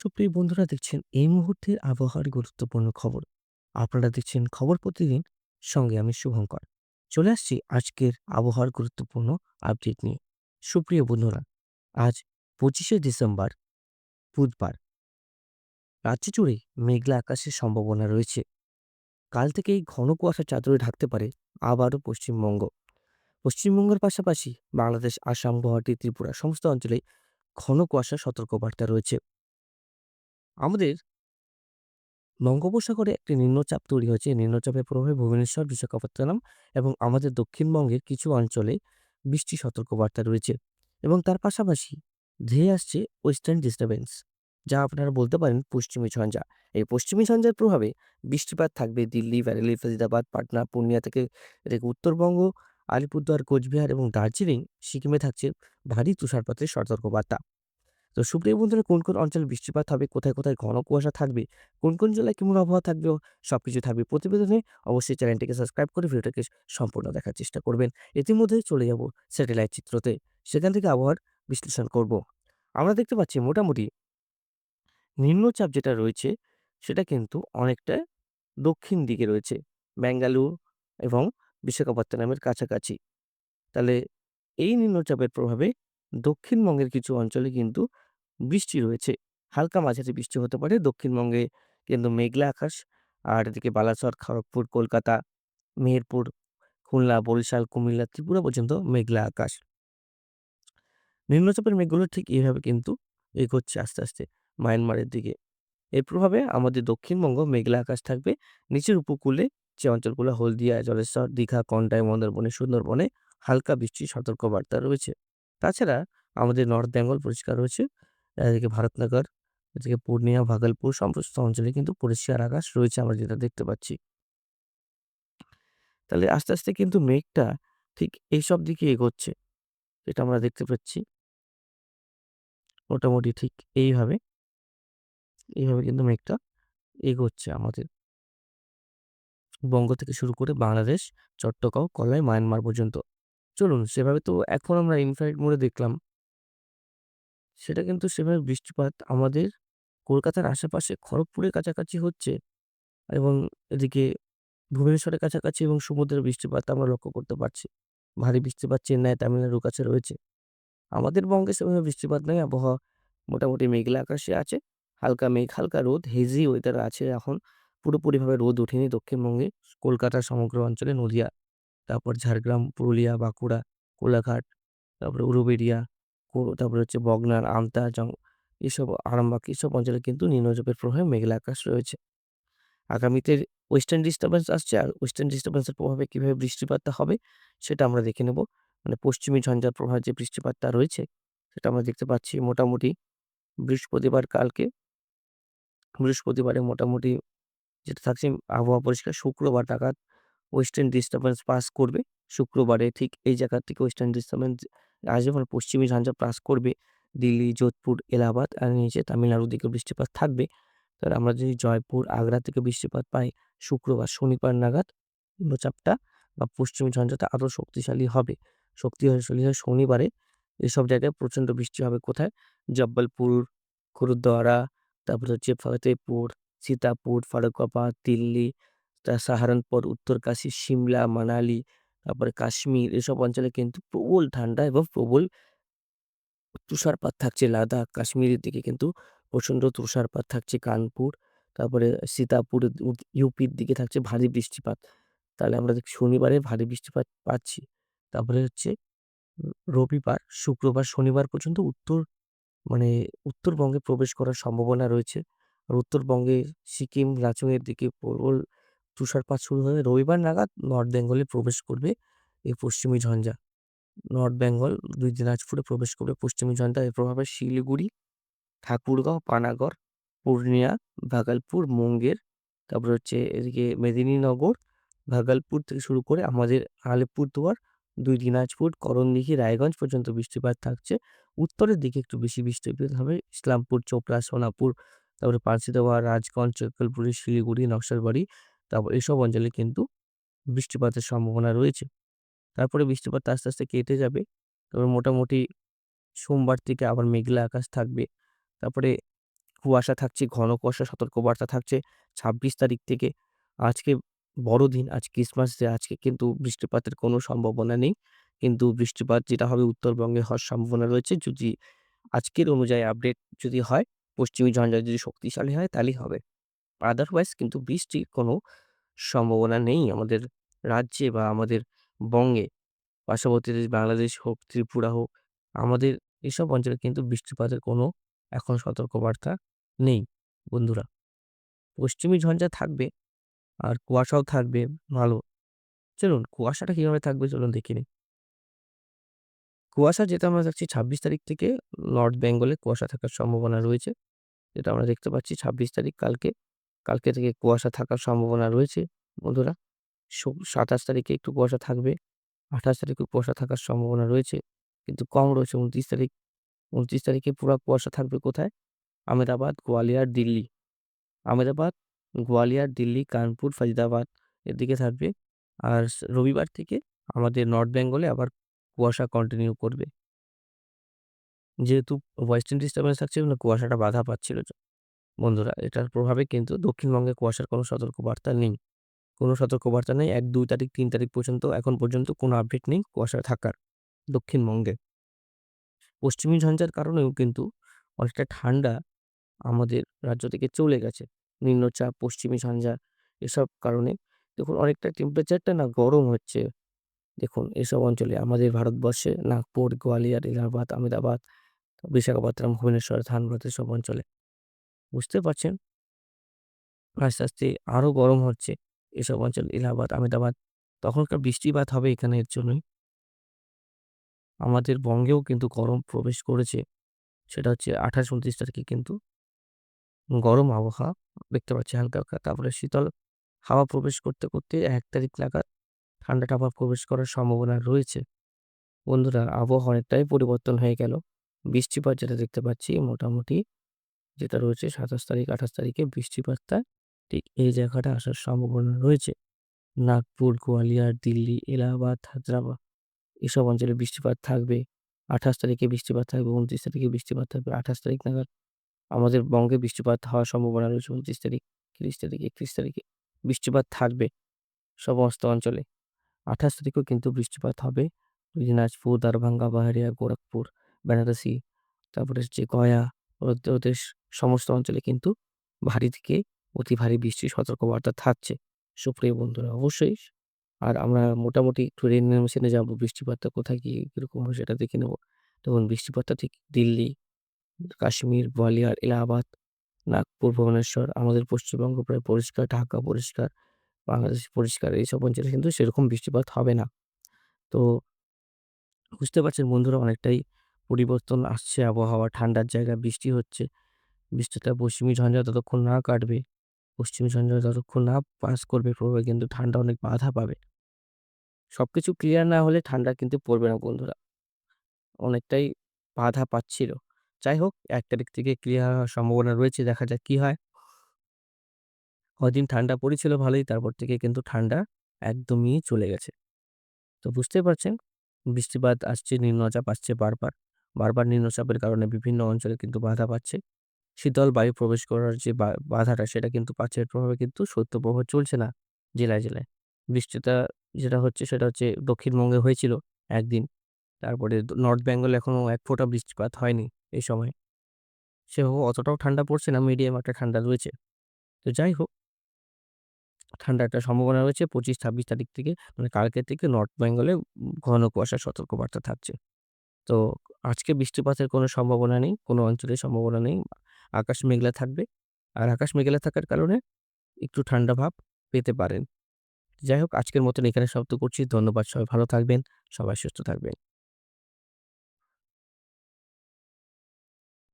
সুপ্রিয় বন্ধুরা দেখছেন এই মুহূর্তের আবহাওয়ার গুরুত্বপূর্ণ খবর। আপনারা দেখছেন খবর প্রতিদিন, সঙ্গে আমি শুভঙ্কর। চলে আসছি আজকের আবহাওয়ার গুরুত্বপূর্ণ আপডেট নিয়ে। সুপ্রিয় বন্ধুরা, আজ ২৫শে ডিসেম্বর, বুধবার। রাজ্য জুড়ে মেঘলা আকাশের সম্ভাবনা রয়েছে। কাল থেকেই ঘন কুয়াশার চাদরে ঢাকতে পারে আবারও পশ্চিমবঙ্গ। পশ্চিমবঙ্গের পাশাপাশি বাংলাদেশ, আসাম, গুয়াহাটি, ত্রিপুরা সমস্ত অঞ্চলে ঘন কুয়াশা সতর্কবার্তা রয়েছে। আমাদের বঙ্গোপসাগরে একটি নিম্নচাপ তৈরি হয়েছে। নিম্নচাপের প্রভাবে ভুবনেশ্বর, বিশাখাপত্তনম এবং আমাদের দক্ষিণবঙ্গের কিছু অঞ্চলে বৃষ্টির সতর্কবার্তা রয়েছে এবং তার পাশাপাশি ধেয়ে আসছে ওয়েস্টার্ন ডিস্টার্বেন্স যা আপনারা বলতে পারেন পশ্চিমী ঝঞ্ঝা। এই পশ্চিমী ঝঞ্ঝার প্রভাবে বৃষ্টিপাত থাকবে দিল্লি, ব্যারেলি, ফরিদাবাদ, পাটনা, পূর্ণিয়া থেকে এদিকে উত্তরবঙ্গ, আলিপুরদুয়ার, কোচবিহার এবং দার্জিলিং, সিকিমে থাকছে ভারী তুষারপাতের সতর্কবার্তা। তো সুপ্রিয় বন্ধুরা কোন, কোন অঞ্চলে বৃষ্টিপাত হবে, কোথায়, কোথায় ঘন কুয়াশা থাকবে, কোন, কোন জেলায় কেমন আবহাওয়া থাকবে সবকিছু থাকবে প্রতিবেদনে। অবশ্যই চ্যানেলটিকে সাবস্ক্রাইব করে ভিডিওটাকে সম্পূর্ণ দেখার চেষ্টা করবেন। ইতিমধ্যেই চলে যাব স্যাটেলাইট চিত্রতে। সেখান থেকে আবহাওয়ার বিশ্লেষণ করব। আমরা দেখতে পাচ্ছি মোটামুটি নিম্নচাপ যেটা রয়েছে সেটা কিন্তু অনেকটা দক্ষিণ দিকে রয়েছে। বেঙ্গালুরু এবং বিশাখাপত্তনমের কাছাকাছি। তাহলে এই নিম্নচাপের প্রভাবে দক্ষিণবঙ্গের কিছু অঞ্চলে কিন্তু বৃষ্টি রয়েছে। হালকা মাঝারি বৃষ্টি হতে পারে। দক্ষিণবঙ্গে কিন্তু মেঘলা আকাশ। আর এদিকে বালাসর, খড়গপুর, কলকাতা, মেহেরপুর, খুলনা, বরিশাল, কুমিল্লা, ত্রিপুরা পর্যন্ত মেঘলা আকাশ। নিম্নচাপের মেঘগুলো ঠিক এইভাবে কিন্তু এগোচ্ছে আস্তে, আস্তে মায়ানমারের দিকে। এর প্রভাবে আমাদের দক্ষিণবঙ্গ মেঘলা আকাশ থাকবে। নিচের উপকূলে যে অঞ্চলগুলো হলদিয়া, জলেশ্বর, দীঘা, কন্টাই, মন্দারমণি, সুন্দরবনে হালকা বৃষ্টির সতর্কবার্তা রয়েছে। তাছাড়া আমাদের নর্থ বেঙ্গল পরিষ্কার রয়েছে। এদিকে ভারতনগর, এদিকে পূর্ণিয়া, ভাগলপুর সমস্ত অঞ্চলে কিন্তু পরিষ্কার আকাশ রয়েছে আমরা যেটা দেখতে পাচ্ছি। তাহলে আস্তে, আস্তে কিন্তু মেঘটা ঠিক এইসব দিকে এগোচ্ছে। এটা আমরা দেখতে পাচ্ছি। মোটামুটি ঠিক এইভাবে। এইভাবে কিন্তু মেঘটা এগোচ্ছে আমাদের। বঙ্গ থেকে শুরু করে বাংলাদেশ, চট্টগাঁও, কলাই, মায়ানমার পর্যন্ত। চলুন সেভাবে তো এখন আমরা ইনফ্রারেড মোডে দেখলাম। সেটা কিন্তু সেভাবে বৃষ্টিপাত আমাদের কলকাতার আশেপাশে খড়গপুরের কাছাকাছি হচ্ছে এবং এদিকে ভুবনেশ্বরের কাছাকাছি এবং সমুদ্রের বৃষ্টিপাত আমরা লক্ষ্য করতে পারছি। ভারী বৃষ্টিপাত চেন্নাই, তামিলনাড়ুর কাছে রয়েছে। আমাদের বঙ্গে সেভাবে বৃষ্টিপাত নেই। আবহাওয়া মোটামুটি মেঘলা আকাশে আছে। হালকা মেঘ, হালকা রোদ, হেজি ওয়েদার আছে এখন। পুরোপুরিভাবে রোদ ওঠেনি দক্ষিণবঙ্গে। কলকাতার সমগ্র অঞ্চলে, নদিয়া, তারপর ঝাড়গ্রাম, পুরুলিয়া, বাঁকুড়া, কোলাঘাট, তারপরে উলুবেড়িয়া, তারপরে হচ্ছে বগনার, আমতা, জং এসব আরামবাগ এসব অঞ্চলে কিন্তু নিম্নচাপের প্রভাবে মেঘলা আকাশ রয়েছে। আগামীতে ওয়েস্টার্ন ডিস্টার্বেন্স আসছে আর ওয়েস্টার্ন ডিস্টার্বেন্সের প্রভাবে কীভাবে বৃষ্টিপাতটা হবে সেটা আমরা দেখে নেব। মানে পশ্চিমী ঝঞ্ঝার প্রভাবে যে বৃষ্টিপাতটা রয়েছে সেটা আমরা দেখতে পাচ্ছি মোটামুটি বৃহস্পতিবার কালকে বৃহস্পতিবারে মোটামুটি যেটা থাকছে আবহাওয়া পরিষ্কার। শুক্রবার নাগাদ ওয়েস্টার্ন ডিস্টার্বেন্স পাস করবে। শুক্রবারে ঠিক এই জায়গা থেকে ওয়েস্টার্ন ডিস্টার্বেন্স আসবে মানে পশ্চিমী ঝঞ্ঝা পাস করবে। দিল্লি, যোধপুর, এলাহাবাদ আর নিচে তামিলনাড়ুর দিকে বৃষ্টিপাত থাকবে। তাহলে আমরা যদি জয়পুর, আগ্রা থেকে বৃষ্টিপাত পাই শুক্রবার, শনিবার নাগাদ নিম্নচাপটা বা পশ্চিমী ঝঞ্ঝাটা আরও শক্তিশালী হবে। শক্তিশালী হয় শনিবারে এসব জায়গায় প্রচণ্ড বৃষ্টি হবে কোথায়? জব্বলপুর, গুরুদ্বারা, তারপর হচ্ছে ফতেহপুর, সীতাপুর, ফারুখাবাদ, দিল্লি, সাহারানপুর, উত্তরকাশী, সিমলা, মানালি, তারপরে কাশ্মীর এসব অঞ্চলে কিন্তু প্রবল ঠান্ডা এবং প্রবল তুষারপাত থাকছে। লাদাখ, কাশ্মীরের দিকে কিন্তু প্রচণ্ড তুষারপাত থাকছে। কানপুর, তারপরে সীতাপুর, ইউপির দিকে থাকছে ভারী বৃষ্টিপাত। তাহলে আমরা শনিবারে ভারী বৃষ্টিপাত পাচ্ছি। তারপরে হচ্ছে রবিবার, শুক্রবার, শনিবার পর্যন্ত উত্তর মানে উত্তরবঙ্গে প্রবেশ করার সম্ভাবনা রয়েছে। আর উত্তরবঙ্গে সিকিম, লাচুংয়ের দিকে প্রবল তুষারপাত শুরু হয়ে রবিবার নাগাদ নর্থ বেঙ্গলে প্রবেশ করবে এই পশ্চিমী ঝঞ্ঝা। নর্থ বেঙ্গল, দুই দিনাজপুরে প্রবেশ করবে পশ্চিমী ঝঞ্ঝা। এর প্রভাবে শিলিগুড়ি, ঠাকুরগাঁও, পানাগড়, পূর্ণিয়া, ভাগলপুর, মুঙ্গের, তারপরে হচ্ছে এদিকে মেদিনীনগর, ভাগলপুর থেকে শুরু করে আমাদের আলিপুরদুয়ার, দুই দিনাজপুর, করণদিঘি, রায়গঞ্জ পর্যন্ত বৃষ্টিপাত থাকছে। উত্তরের দিকে একটু বেশি বৃষ্টিপাত হবে। ইসলামপুর, চোপড়া, সোনাপুর, তারপরে পাঁচশিদওয়া, রাজগঞ্জ, জগদলপুরি, শিলিগুড়ি, নকশালবাড়ি তারপর এসব অঞ্চলে কিন্তু বৃষ্টিপাতের সম্ভাবনা রয়েছে। তারপরে বৃষ্টিপাত আস্তে, আস্তে কেটে যাবে। তারপরে মোটামুটি সোমবার থেকে আবার মেঘলা আকাশ থাকবে। তারপরে কুয়াশা থাকছে, ঘন কুয়াশা সতর্কবার্তা থাকছে ২৬ তারিখ থেকে। আজকে বড়দিন, আজ ক্রিসমাস ডে। আজকে কিন্তু বৃষ্টিপাতের কোনো সম্ভাবনা নেই। কিন্তু বৃষ্টিপাত যেটা হবে উত্তরবঙ্গে হওয়ার সম্ভাবনা রয়েছে। যদি আজকের অনুযায়ী আপডেট যদি হয়, পশ্চিমী ঝঞ্ঝা যদি শক্তিশালী হয় তাহলেই হবে। আদারওয়াইজ কিন্তু বৃষ্টির কোনো সম্ভাবনা নেই আমাদের রাজ্যে বা আমাদের বঙ্গে। পার্শ্ববর্তী দেশ বাংলাদেশ হোক, ত্রিপুরা হোক, আমাদের এসব অঞ্চলে কিন্তু বৃষ্টিপাতের কোনো এখন সতর্কবার্তা নেই বন্ধুরা। পশ্চিমী ঝঞ্ঝা থাকবে আর কুয়াশাও থাকবে ভালো। চলুন কুয়াশাটা কীভাবে থাকবে চলুন দেখে নিই। কুয়াশা যেটা আমরা দেখছি ২৬ তারিখ থেকে নর্থ বেঙ্গলে কুয়াশা থাকার সম্ভাবনা রয়েছে। যেটা আমরা দেখতে পাচ্ছি ২৬ তারিখ কালকে। কালকে থেকে কুয়াশা থাকার সম্ভাবনা রয়েছে বন্ধুরা। সাতাশ তারিখে একটু কুয়াশা থাকবে। আঠাশ তারিখে কুয়াশা থাকার সম্ভাবনা রয়েছে। কিন্তু কম রয়েছে ২৯ তারিখ। ২৯ তারিখে পুরো কুয়াশা থাকবে কোথায়? আমেদাবাদ, গোয়ালিয়ার দিল্লি। আমেদাবাদ, গোয়ালিয়র, দিল্লি, কানপুর, ফরিদাবাদ এদিকে থাকবে। আর রবিবার থেকে আমাদের নর্থ বেঙ্গলে আবার কুয়াশা কন্টিনিউ করবে। যেহেতু ওয়েস্টার্ন ডিস্টার্বেন্স থাকছে জন্য কুয়াশাটা বাধা পাচ্ছিল বন্ধুরা। এটার প্রভাবে কিন্তু দক্ষিণবঙ্গে কুয়াশার কোনো সতর্কবার্তা নেই। কোনো সতর্কবার্তা নেই। ১, ২ তারিখ, তিন তারিখ পর্যন্ত এখন পর্যন্ত কোনো আপডেট নেই কুয়াশা থাকার দক্ষিণবঙ্গে। পশ্চিমী ঝঞ্ঝার কারণেও কিন্তু অনেকটা ঠান্ডা আমাদের রাজ্য থেকে চলে গেছে। নিম্নচাপ, পশ্চিমী ঝঞ্ঝা এসব কারণে দেখুন অনেকটা টেম্পারেচারটা না গরম হচ্ছে। দেখুন এসব অঞ্চলে আমাদের ভারতবর্ষে নাগপুর, গোয়ালিয়র, এলাহাবাদ, আমেদাবাদ, বিশাখাপত্তনম, ভুবনেশ্বর, ধানবাদ এসব অঞ্চলে। বুঝতে পারছেন? আস্তে, আস্তে আরও গরম হচ্ছে এসব অঞ্চল এলাহাবাদ, আমেদাবাদ। তখনকার বৃষ্টিপাত হবে এখানে এর জন্যই। আমাদের বঙ্গেও কিন্তু গরম প্রবেশ করেছে। সেটা হচ্ছে ২৮, ২৯ তারিখে কিন্তু গরম আবহাওয়া দেখতে পাচ্ছি হালকা, হালকা। তারপরে শীতল হাওয়া প্রবেশ করতে, করতে এক তারিখ নাগাদ ঠান্ডাটা আবার প্রবেশ করার সম্ভাবনা রয়েছে। বন্ধুরা আবহাওয়া অনেকটাই পরিবর্তন হয়ে গেল। বৃষ্টিপাত যেটা দেখতে পাচ্ছি মোটামুটি যেটা রয়েছে ২৭ তারিখ, ২৮ তারিখে বৃষ্টিপাতটা ঠিক এই জায়গাটা আসার সম্ভাবনা রয়েছে। নাগপুর, গোয়ালিয়র, দিল্লি, এলাহাবাদ, হায়দ্রাবাদ এসব অঞ্চলে বৃষ্টিপাত থাকবে। ২৮ তারিখে বৃষ্টিপাত থাকবে, ২৯ তারিখে বৃষ্টিপাত থাকবে। ২৮ তারিখ নাগাদ আমাদের বঙ্গে বৃষ্টিপাত হওয়ার সম্ভাবনা রয়েছে ২৯ তারিখ, ৩০ তারিখ, ৩১ তারিখে বৃষ্টিপাত থাকবে সমস্ত অঞ্চলে। ২৮ তারিখেও কিন্তু বৃষ্টিপাত হবে। দিনাজপুর, দারভাঙ্গা, বাহারিয়া, গোরখপুর, বেনারসি, তারপরে হচ্ছে গয়া, মধ্যপ্রদেশ সমস্ত অঞ্চলে কিন্তু ভারী থেকে অতি ভারী বৃষ্টির সতর্কবার্তা থাকছে। সুপ্রিয় বন্ধুরা অবশ্যই আর আমরা মোটামুটি একটু রেন মেশিনে যাব বৃষ্টিপাতটা কোথায় গিয়ে কীরকম হয় সেটা দেখে নেব। তখন বৃষ্টিপাতটা ঠিক দিল্লি, কাশ্মীর, গোয়ালিয়র, এলাহাবাদ, নাগপুর, ভুবনেশ্বর আমাদের পশ্চিমবঙ্গ প্রায় পরিষ্কার, ঢাকা পরিষ্কার, বাংলাদেশ পরিষ্কার। এইসব অঞ্চলে কিন্তু সেরকম বৃষ্টিপাত হবে না। তো বুঝতে পারছেন বন্ধুরা অনেকটাই পরিবর্তন আসছে আবহাওয়া। ঠান্ডার জায়গায় বৃষ্টি হচ্ছে। বৃষ্টিটা পশ্চিমী ঝঞ্ঝা ততক্ষণ না কাটবে, পশ্চিমী ঝঞ্ঝা যতক্ষণ না পাস করবে প্রভাবে কিন্তু ঠান্ডা অনেক বাধা পাবে। সব কিছু ক্লিয়ার না হলে ঠান্ডা কিন্তু পড়বে না বন্ধুরা। অনেকটাই বাধা পাচ্ছিল। যাই হোক এক তারিখ থেকে ক্লিয়ার হওয়ার সম্ভাবনা রয়েছে। দেখা যাক কি হয়। কদিন ঠান্ডা পড়েছিল ভালোই। তারপর থেকে কিন্তু ঠান্ডা একদমই চলে গেছে। তো বুঝতেই পারছেন বৃষ্টিপাত আসছে, নিম্নচাপ আসছে বারবার। বারবার নিম্নচাপের কারণে বিভিন্ন অঞ্চলে কিন্তু বাধা পাচ্ছে। শীতল বায়ু প্রবেশ করার যে বাধাটা সেটা কিন্তু পাচ্ছে। প্রভাবে কিন্তু শৈত্যপ্রবাহ চলছে না জেলায়, জেলায়। বৃষ্টিটা যেটা হচ্ছে সেটা হচ্ছে দক্ষিণবঙ্গে হয়েছিল একদিন। তারপরে নর্থ বেঙ্গলে এখনও এক ফোঁটা বৃষ্টিপাত হয়নি এই সময়ে। সেভাবে অতটাও ঠান্ডা পড়ছে না, মিডিয়াম একটা ঠান্ডা রয়েছে। তো যাই হোক ঠান্ডার একটা সম্ভাবনা রয়েছে ২৫, ২৬ তারিখ থেকে মানে কালকে থেকে নর্থ বেঙ্গলে ঘন কুয়াশার সতর্কবার্তা থাকছে। তো আজকে বৃষ্টিপাতের কোনো সম্ভাবনা নেই। কোনো অঞ্চলে সম্ভাবনা নেই। আকাশ মেঘলা থাকবে। আর আকাশ মেঘলা থাকার কারণে একটু ঠান্ডা ভাব পেতে পারেন। যাই হোক আজকের মতন এখানে শব্দ করছি। ধন্যবাদ। সবাই ভালো থাকবেন, সবাই সুস্থ থাকবেন।